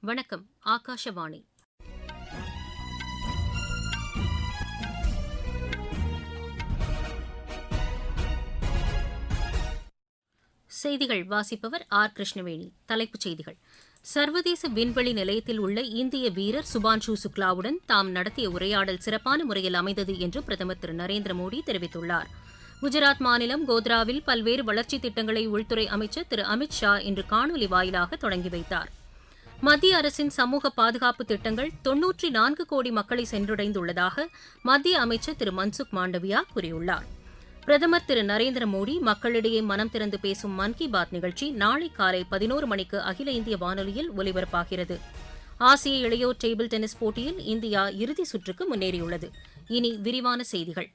வணக்கம் ஆகாஷவாணி. செய்திகள் வாசிப்பவர் ஆர். கிருஷ்ணவேணி. தலைப்புச் செய்திகள். சர்வதேச விண்வெளி நிலையத்தில் உள்ள இந்திய வீரர் சுபான்ஷு சுக்லாவுடன் தாம் நடத்திய உரையாடல் சிறப்பான முறையில் அமைந்தது என்று பிரதமர் திரு. நரேந்திர மோடி தெரிவித்துள்ளார். குஜராத் மாநிலம் கோத்ராவில் பல்வேறு வளர்ச்சித் திட்டங்களை உள்துறை அமைச்சர் திரு. அமித் ஷா இன்று காணொலி வாயிலாக தொடங்கி வைத்தார். மத்திய அரசின் சமூக பாதுகாப்பு திட்டங்கள் தொன்னூற்றி நான்கு கோடி மக்களை சென்றடைந்துள்ளதாக மத்திய அமைச்சர் திரு மன்சுக் மாண்டவியா கூறியுள்ளார். பிரதமர் திரு நரேந்திர மோடி மக்களிடையே மனம் திறந்து பேசும் மன் கி பாத் நிகழ்ச்சி நாளை காலை பதினோரு மணிக்கு அகில இந்திய வானொலியில் ஒலிபரப்பாகிறது. ஆசிய இளையோர் டேபிள் டென்னிஸ் போட்டியில் இந்தியா இறுதி சுற்றுக்கு முன்னேறியுள்ளது. இனி விரிவான செய்திகள்.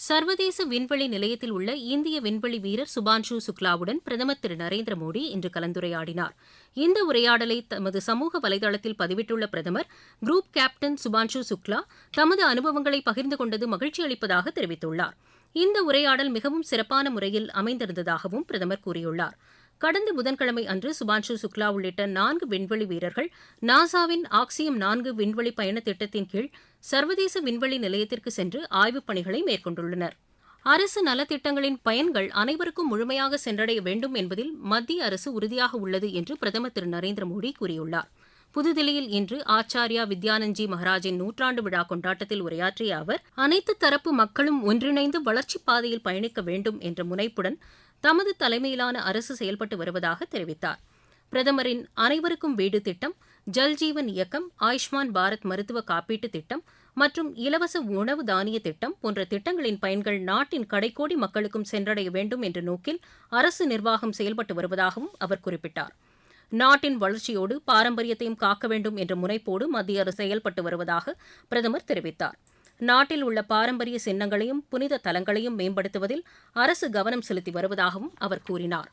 சர்வதேச விண்வெளி நிலையத்தில் உள்ள இந்திய விண்வெளி வீரர் சுபான்ஷு சுக்லாவுடன் பிரதமர் திரு நரேந்திர மோடி இன்று கலந்துரையாடினார். இந்த உரையாடலை தமது சமூக வலைதளத்தில் பதிவிட்டுள்ள பிரதமர் குரூப் கேப்டன் சுபான்ஷு சுக்லா தமது அனுபவங்களை பகிர்ந்து கொண்டது மகிழ்ச்சி அளிப்பதாக தெரிவித்துள்ளார். இந்த உரையாடல் மிகவும் சிறப்பான முறையில் அமைந்திருந்ததாகவும் பிரதமர் கூறியுள்ளார். கடந்த புதன்கிழமை அன்று சுபான்ஷு சுக்லா உள்ளிட்ட நான்கு விண்வெளி வீரர்கள் நாசாவின் ஆக்சியம் நான்கு விண்வெளி பயண திட்டத்தின் கீழ் சர்வதேச விண்வெளி நிலையத்திற்கு சென்று ஆய்வுப் பணிகளை மேற்கொண்டுள்ளனர். அரசு நலத்திட்டங்களின் பயன்கள் அனைவருக்கும் முழுமையாக சென்றடைய வேண்டும் என்பதில் மத்திய அரசு உறுதியாக உள்ளது என்று பிரதமர் திரு நரேந்திர மோடி கூறியுள்ளார். புதுதில்லியில் இன்று ஆச்சாரியா வித்யானந்த்ஜி மகாராஜின் நூற்றாண்டு விழா கொண்டாட்டத்தில் உரையாற்றிய அவர் அனைத்து தரப்பு மக்களும் ஒன்றிணைந்து வளர்ச்சிப் பாதையில் பயணிக்க வேண்டும் என்ற முனைப்புடன் தமது தலைமையிலான அரசு செயல்பட்டு வருவதாக தெரிவித்தார். பிரதமரின் அனைவருக்கும் வீடு திட்டம் ஜல்ஜீவன் இயக்கம் ஆயுஷ்மான் பாரத் மருத்துவ காப்பீட்டு திட்டம் மற்றும் இலவச உணவு தானிய திட்டம் போன்ற திட்டங்களின் பயன்கள் நாட்டின் கடைக்கோடி மக்களுக்கும் சென்றடைய வேண்டும் என்ற நோக்கில் அரசு நிர்வாகம் செயல்பட்டு வருவதாகவும் அவர் குறிப்பிட்டார். நாட்டின் வளர்ச்சியோடு பாரம்பரியத்தையும் காக்க வேண்டும் என்ற முனைப்போடு மத்திய அரசு செயல்பட்டு வருவதாக பிரதமர் தெரிவித்தார். நாட்டில் உள்ள பாரம்பரிய சின்னங்களையும் புனித தலங்களையும் மேம்படுத்துவதில் அரசு கவனம் செலுத்தி வருவதாகவும் அவர் கூறினார்.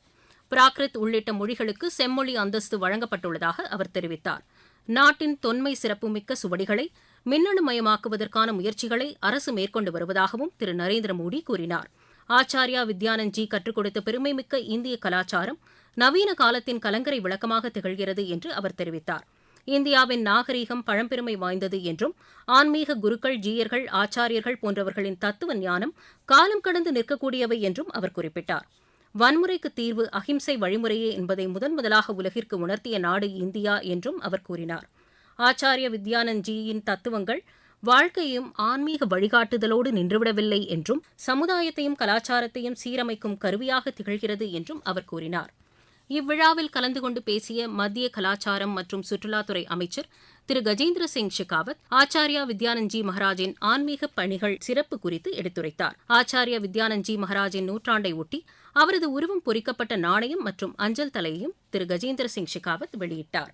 பிராகிருத் உள்ளிட்ட மொழிகளுக்கு செம்மொழி அந்தஸ்து வழங்கப்பட்டுள்ளதாக அவர் தெரிவித்தார். நாட்டின் தொன்மை சிறப்புமிக்க சுவடிகளை மின்னணுமயமாக்குவதற்கான முயற்சிகளை அரசு மேற்கொண்டு வருவதாகவும் திரு. நரேந்திர மோடி கூறினார். ஆச்சாரியா வித்யானந்த்ஜி கற்றுக் கொடுத்த பெருமைமிக்க இந்திய கலாச்சாரம் நவீன காலத்தின் கலங்கரை விளக்கமாக திகழ்கிறது என்று அவர் தெரிவித்தார். இந்தியாவின் நாகரீகம் பழம்பெருமை வாய்ந்தது என்றும் ஆன்மீக குருக்கள் ஜீயர்கள் ஆச்சாரியர்கள் போன்றவர்களின் தத்துவ ஞானம் காலம் கடந்து நிற்கக்கூடியவை என்றும் அவர் குறிப்பிட்டார். வன்முறைக்கு தீர்வு அஹிம்சை வழிமுறையே என்பதை முதன் முதலாக உலகிற்கு உணர்த்திய நாடு இந்தியா என்றும் அவர் கூறினார். ஆச்சாரிய வித்யானந்த்ஜியின் தத்துவங்கள் வாழ்க்கையும் ஆன்மீக வழிகாட்டுதலோடு நின்றுவிடவில்லை என்றும் சமுதாயத்தையும் கலாச்சாரத்தையும் சீரமைக்கும் கருவியாக திகழ்கிறது என்றும் அவர் கூறினார். இவ்விழாவில் கலந்து கொண்டு பேசிய மத்திய கலாச்சாரம் மற்றும் சுற்றுலாத்துறை அமைச்சர் திரு. கஜேந்திர சிங் ஷெகாவத் ஆச்சாரியா வித்யானந்த்ஜி மகாராஜின் ஆன்மீக பணிகள் சிறப்பு குறித்து எடுத்துரைத்தார். ஆச்சாரியா வித்யானந்த்ஜி மகாராஜின் நூற்றாண்டை ஒட்டி அவரது உருவம் பொறிக்கப்பட்ட நாணயம் மற்றும் அஞ்சல் தலையையும் திரு. கஜேந்திர சிங் ஷெகாவத் வெளியிட்டார்.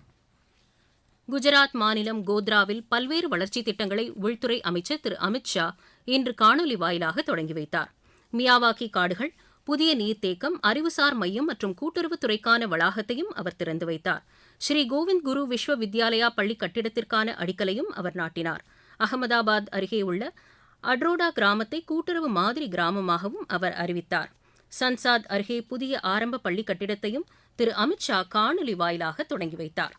குஜராத் மாநிலம் கோத்ராவில் பல்வேறு வளர்ச்சித் திட்டங்களை உள்துறை அமைச்சர் திரு. அமித் ஷா இன்று காணொலி வாயிலாக தொடங்கி வைத்தார். மியாவாக்கி காடுகள் புதிய நீர்த்தேக்கம் அறிவுசார் மையம் மற்றும் கூட்டுறவுத்துறைக்கான வளாகத்தையும் அவர் திறந்து வைத்தார். ஸ்ரீ கோவிந்த் குரு விஸ்வ வித்யாலயா பள்ளி கட்டிடத்திற்கான அடிக்கலையும் அவர் நாட்டினார். அகமதாபாத் அருகே உள்ள அட்ரோடா கிராமத்தை கூட்டுறவு மாதிரி கிராமமாகவும் அவர் அறிவித்தார். சன்சாத் அருகே புதிய ஆரம்ப பள்ளி கட்டிடத்தையும் திரு அமித் ஷா காணொலி வாயிலாக தொடங்கி வைத்தார்.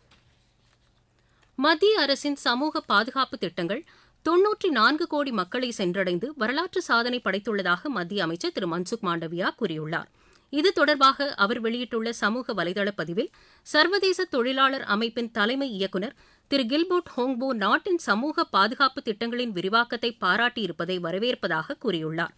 மத்திய அரசின் சமூக பாதுகாப்பு திட்டங்கள் தொன்னூற்றி நான்கு கோடி மக்களை சென்றடைந்து வரலாற்று சாதனை படைத்துள்ளதாக மத்திய அமைச்சர் திரு மன்சுக் மாண்டவியா கூறியுள்ளார். இது தொடர்பாக அவர் வெளியிட்டுள்ள சமூக வலைதள பதிவில் சர்வதேச தொழிலாளர் அமைப்பின் தலைமை இயக்குநர் திரு கில்போர்ட் ஹோங்போ நாட்டின் சமூக பாதுகாப்பு திட்டங்களின் விரிவாக்கத்தை பாராட்டியிருப்பதை வரவேற்பதாக கூறியுள்ளார்.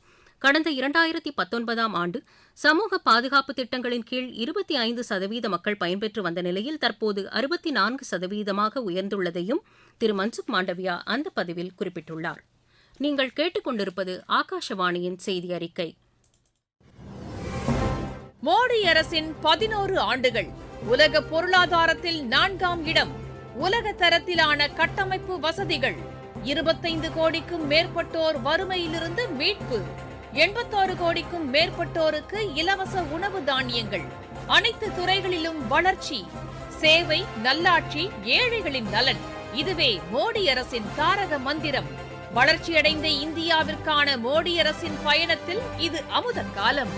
கடந்த இரண்டாயிரத்தி பத்தொன்பதாம் ஆண்டு சமூக பாதுகாப்பு திட்டங்களின் கீழ் இருபத்தி ஐந்து சதவீத மக்கள் பயன்பெற்று வந்த நிலையில் தற்போது அறுபத்தி நான்கு சதவீதமாக உயர்ந்துள்ளதையும் திரு மன்சுக் மாண்டவியா அந்த பதிவில் குறிப்பிட்டுள்ளார். நீங்கள் கேட்டுக்கொண்டிருப்பது ஆகாஷவாணியின் செய்தி அறிக்கை. மோடி அரசின் பதினோரு ஆண்டுகள் உலக பொருளாதாரத்தில் நான்காம் இடம் உலக தரத்திலான கட்டமைப்பு வசதிகள் இருபத்தைந்து கோடிக்கும் மேற்பட்டோர் வறுமையிலிருந்து மீட்பு. எண்பத்தாறு கோடிக்கும் மேற்பட்டோருக்கு இலவச உணவு தானியங்கள். அனைத்து துறைகளிலும் வளர்ச்சி. சேவை நல்லாட்சி ஏழைகளின் நலன். இதுவே மோடி அரசின் தாரக மந்திரம். வளர்ச்சியடைந்த இந்தியாவிற்கான மோடி அரசின் பயணத்தில் இது அமுத காலம்.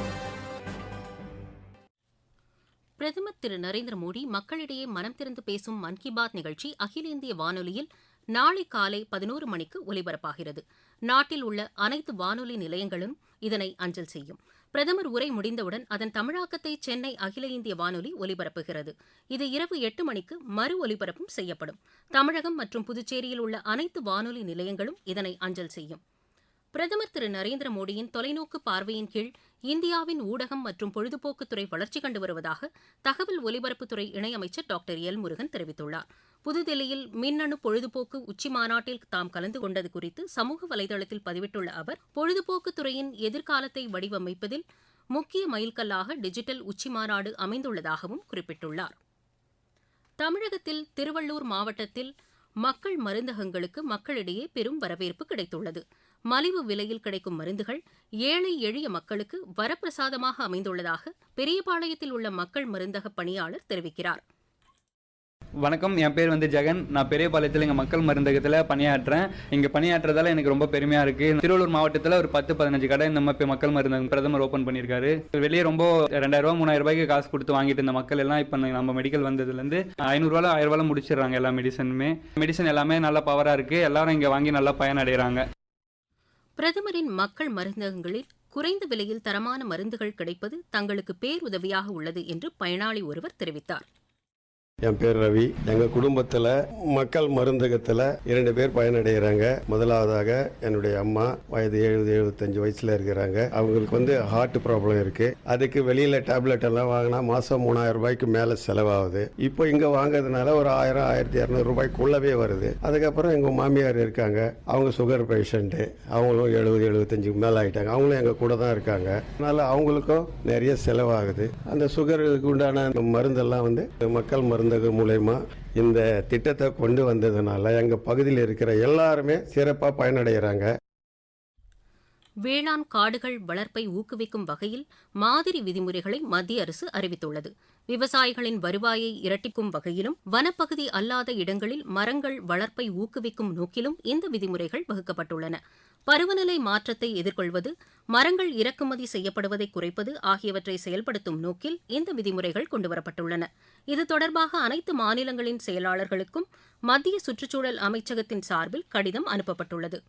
பிரதமர் திரு நரேந்திர மோடி மக்களிடையே மனம் திறந்து பேசும் மன் கி பாத் நிகழ்ச்சி அகில இந்திய வானொலியில் நாளை காலை பதினோரு மணிக்கு ஒலிபரப்பாகிறது. நாட்டில் உள்ள அனைத்து வானொலி நிலையங்களும் இதனை அஞ்சல் செய்யும். பிரதமர் உரை முடிந்தவுடன் அதன் தமிழாக்கத்தை சென்னை அகில இந்திய வானொலி ஒலிபரப்புகிறது. இது இரவு எட்டு மணிக்கு மறு ஒலிபரப்பும் செய்யப்படும். தமிழகம் மற்றும் புதுச்சேரியில் உள்ள அனைத்து வானொலி நிலையங்களும் இதனை அஞ்சல் செய்யும். பிரதமர் திரு நரேந்திர மோடியின் தொலைநோக்கு பார்வையின் கீழ் இந்தியாவின் ஊடகம் மற்றும் பொழுதுபோக்குத்துறை வளர்ச்சி கண்டு வருவதாக தகவல் ஒலிபரப்புத்துறை இணையமைச்சர் டாக்டர் எல் முருகன் தெரிவித்துள்ளார். புதுதில்லியில் மின்னணு பொழுதுபோக்கு உச்சி மாநாட்டில் தாம் கலந்து கொண்டது குறித்து சமூக வலைதளத்தில் பதிவிட்டுள்ள அவர் பொழுதுபோக்குத்துறையின் எதிர்காலத்தை வடிவமைப்பதில் முக்கிய மைல்கல்லாக டிஜிட்டல் உச்சி மாநாடு அமைந்துள்ளதாகவும் குறிப்பிட்டுள்ளார். தமிழகத்தில் திருவள்ளூர் மாவட்டத்தில் மக்கள் மருந்தகங்களுக்கு மக்களிடையே பெரும் வரவேற்பு கிடைத்துள்ளது. மலிவு விலையில் கிடைக்கும் மருந்துகள் ஏழை எளிய மக்களுக்கு வரப்பிரசாதமாக அமைந்துள்ளதாக பெரியபாளையத்தில் உள்ள மக்கள் மருந்தக பணியாளர் தெரிவிக்கிறார். வணக்கம் என் பேர் வந்து ஜெகன். நான் பெரியபாளையத்தில் எங்கள் மக்கள் மருந்தகத்தில் பணியாற்றுறேன் இங்கே பணியாற்றுறதால எனக்கு ரொம்ப பெருமையாக இருக்குது திருவள்ளூர் மாவட்டத்தில் ஒரு பத்து பதினஞ்சு கடை இந்த மாதிரி மக்கள் மருந்தகம் பிரதமர் ஓப்பன் பண்ணியிருக்காரு. வெளியே ரொம்ப ரெண்டாயிரம் ரூபா மூணாயிரம் ரூபாய்க்கு காசு கொடுத்து வாங்கிட்டு இருந்த மக்கள் எல்லாம் இப்போ நம்ம மெடிக்கல் வந்ததுலேருந்து ஐநூறுரூவா ஆயிரம் ரூபாய் முடிச்சிடுறாங்க எல்லா மெடிசனுமே மெடிசன் எல்லாமே நல்லா பவராக இருக்குது எல்லாரும் இங்கே வாங்கி நல்லா பயனடைகிறாங்க பிரதமரின் மக்கள் மருந்தகங்களில் குறைந்த விலையில் தரமான மருந்துகள் கிடைப்பது தங்களுக்கு பேருதவியாக உள்ளது என்று பயனாளி ஒருவர் தெரிவித்தார். என் பேர் ரவி. எங்க குடும்பத்துல மக்கள் மருந்தகத்துல இரண்டு பேர் பயனடைகிறாங்க. முதலாவதாக என்னுடைய அம்மா வயது எழுபது எழுபத்தஞ்சு வயசுல இருக்கிறாங்க. அவங்களுக்கு வந்து ஹார்ட் ப்ராப்ளம் இருக்கு. அதுக்கு வெளியில டேப்லெட் எல்லாம் வாங்கினா மாசம் மூணாயிரம் ரூபாய்க்கு மேல செலவாகுது. இப்போ இங்க வாங்குறதுனால ஒரு ஆயிரம் ஆயிரத்தி இரநூறு ரூபாய்க்குள்ளவே வருது. அதுக்கப்புறம் எங்க மாமியார் இருக்காங்க. அவங்க சுகர் பேஷண்ட்டு அவங்களும் எழுபது எழுபத்தஞ்சுக்கு மேல ஆயிட்டாங்க. அவங்களும் எங்க கூட தான் இருக்காங்க. அதனால அவங்களுக்கும் நிறைய செலவாகுது. அந்த சுகருக்கு உண்டான மருந்தெல்லாம் வந்து மக்கள் மருந்து மருந்தகம் மூலயமா இந்த திட்டத்தை கொண்டு வந்ததுனால எங்கள் பகுதியில் இருக்கிற எல்லாருமே சிறப்பாக பயனடைகிறாங்க வேளாண் காடுகள் வளர்ப்பை ஊக்குவிக்கும் வகையில் மாதிரி விதிமுறைகளை மத்திய அரசு அறிவித்துள்ளது. விவசாயிகளின் வருவாயை இரட்டிக்கும் வகையிலும் வனப்பகுதி அல்லாத இடங்களில் மரங்கள் வளர்ப்பை ஊக்குவிக்கும் நோக்கிலும் இந்த விதிமுறைகள் வகுக்கப்பட்டுள்ளன. பருவநிலை மாற்றத்தை எதிர்கொள்வது மரங்கள் இறக்குமதி செய்யப்படுவதை குறைப்பது ஆகியவற்றை செயல்படுத்தும் நோக்கில் இந்த விதிமுறைகள் கொண்டுவரப்பட்டுள்ளன. இது தொடர்பாக அனைத்து மாநிலங்களின் செயலாளர்களுக்கும் மத்திய சுற்றுச்சூழல் அமைச்சகத்தின் சார்பில் கடிதம் அனுப்பப்பட்டுள்ளது.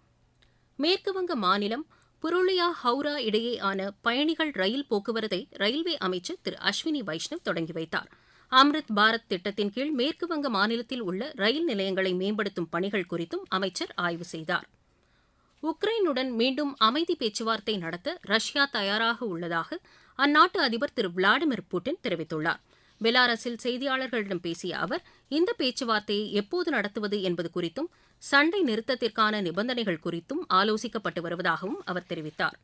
மேற்குவங்க மாநிலம் புருளியா ஹவுரா இடையேயான பயணிகள் ரயில் போக்குவரத்தை ரயில்வே அமைச்சர் திரு அஸ்வினி வைஷ்ணவ் தொடங்கி வைத்தார். அம்ரித் பாரத் திட்டத்தின் கீழ் மேற்குவங்க மாநிலத்தில் உள்ள ரயில் நிலையங்களை மேம்படுத்தும் பணிகள் குறித்தும் அமைச்சர் ஆய்வு செய்தார். உக்ரைனுடன் மீண்டும் அமைதி பேச்சுவார்த்தை நடத்த ரஷ்யா தயாராக உள்ளதாக அந்நாட்டு அதிபர் திரு விளாடிமிர் புட்டின் தெரிவித்துள்ளார். பெலாரஸில் செய்தியாளர்களிடம் பேசிய அவர் இந்த பேச்சுவார்த்தையை எப்போது நடத்துவது என்பது குறித்தும் சண்டை நிறுத்தத்திற்கான நிபந்தனைகள் குறித்தும் ஆலோசிக்கப்பட்டு வருவதாகவும் அவர் தெரிவித்தார்.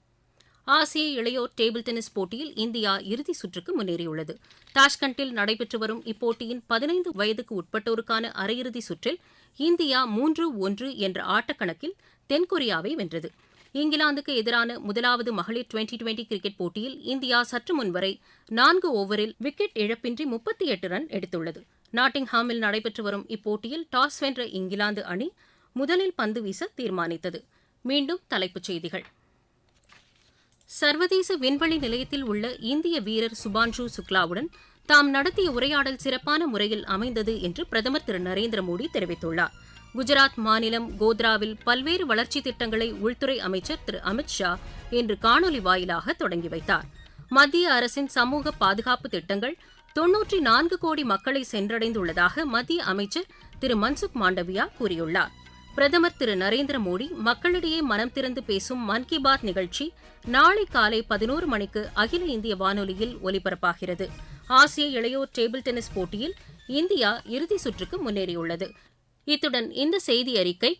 ஆசிய இளையோர் டேபிள் டென்னிஸ் போட்டியில் இந்தியா இறுதிச் சுற்றுக்கு முன்னேறியுள்ளது. தாஷ்கண்டில் நடைபெற்று வரும் இப்போட்டியின் பதினைந்து வயதுக்கு உட்பட்டோருக்கான அரையிறுதி சுற்றில் இந்தியா மூன்று ஒன்று என்ற ஆட்டக்கணக்கில் தென்கொரியாவை வென்றது. இங்கிலாந்துக்கு எதிரான முதலாவது மகளிர் டுவெண்டி டுவெண்டி கிரிக்கெட் போட்டியில் இந்தியா சற்று முன்வரை நான்கு ஓவரில் விக்கெட் இழப்பின்றி முப்பத்தி எட்டு ரன் எடுத்துள்ளது. நாட்டிங்ஹாமில் நடைபெற்று வரும் இப்போட்டியில் டாஸ் வென்ற இங்கிலாந்து அணி முதலில் பந்து வீச தீர்மானித்தது. மீண்டும் தலைப்புச் செய்திகள். சர்வதேச விண்வெளி நிலையத்தில் உள்ள இந்திய வீரர் சுபான்ஷு சுக்லாவுடன் தாம் நடத்திய உரையாடல் சிறப்பான முறையில் அமைந்தது என்று பிரதமர் திரு. நரேந்திர மோடி தெரிவித்துள்ளார். குஜராத் மாநிலம் கோத்ராவில் பல்வேறு வளர்ச்சித் திட்டங்களை உள்துறை அமைச்சர் திரு. அமித் ஷா இன்று காணொலி வாயிலாக தொடங்கி வைத்தார். மத்திய அரசின் சமூக பாதுகாப்பு திட்டங்கள் தொன்னூற்றி நான்கு கோடி மக்களை சென்றடைந்துள்ளதாக மத்திய அமைச்சர் திரு மன்சுக் மாண்டவியா கூறியுள்ளார். பிரதமர் திரு நரேந்திர மோடி மக்களிடையே மனம் திறந்து பேசும் மன் கி பாத் நிகழ்ச்சி நாளை காலை பதினோரு மணிக்கு அகில இந்திய வானொலியில் ஒலிபரப்பாகிறது. ஆசிய இளையோர் டேபிள் டென்னிஸ் போட்டியில் இந்தியா இறுதி சுற்றுக்கு முன்னேறியுள்ளது. இத்துடன் இந்த செய்தி அறிக்கை